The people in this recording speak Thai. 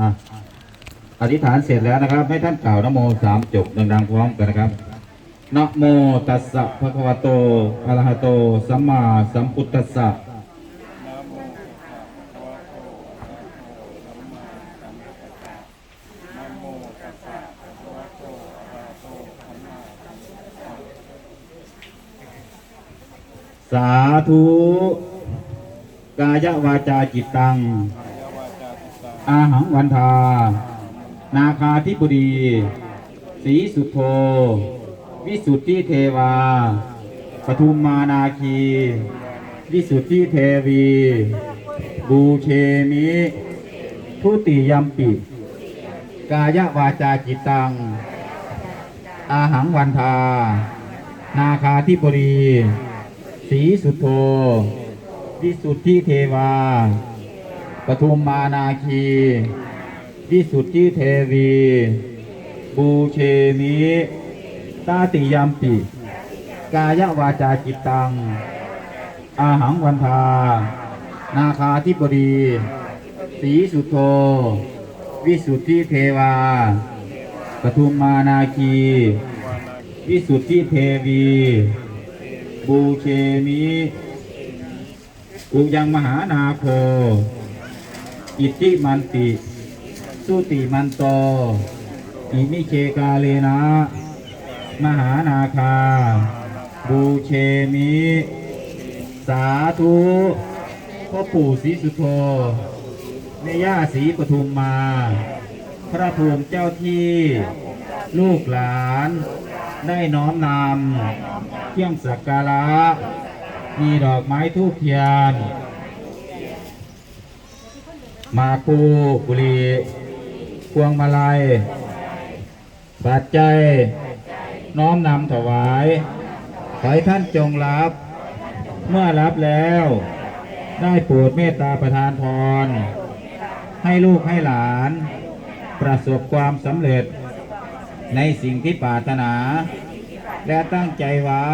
อะอธิษฐานเสร็จแล้วนะครับ ให้ท่านกล่าวนโมสามจบดังๆพร้อมกันนะครับนะโมตัสสะภะคะวะโตอะระหะโต สัมมาสัมพุทธัสสะ สาธุกายวาจาจิตตัง อาหังวันทา นาคาธิบดีสีสุโธ วิสุทธิเทวา ปทุมมานาคี วิสุทธิเทวี บูเชมิ ทุติยัมปิ กายวาจาจิตตัง อาหังวันทา นาคาธิบดี สีสุโธวิสุทธิเทวา ปทุมมานาคีวิสุทธิเทวี บูเชมิตาติยัมปิ กายวาจาจิตตัง อาหังวันทา นาคาธิบดี สีสุโธวิสุทธิเทวา ปทุมมานาคี วิสุทธิเทวี บูเชมิอุยังมหานาโค อิทธิมันติ สุติมันโต อิมิเคกาเลนะ มหานาคา บูเชมิ สาธุพ่อปู่ศรีสุโธแม่ย่าศรีปทุมมา พระภูมิเจ้าที่ ลูกหลาน ได้น้อมนำเครื่องสักการะ มีดอกไม้ทูบเทียน มาคูบุรีพวงมาลัยปัจจัย น้อมนำถวาย ขอให้ท่านจงรับ เมื่อรับแล้ว ได้โปรดเมตตาประทานพร ให้ลูกให้หลาน ประสบความสำเร็จ ในสิ่งที่ปรารถนา และตั้งใจไว้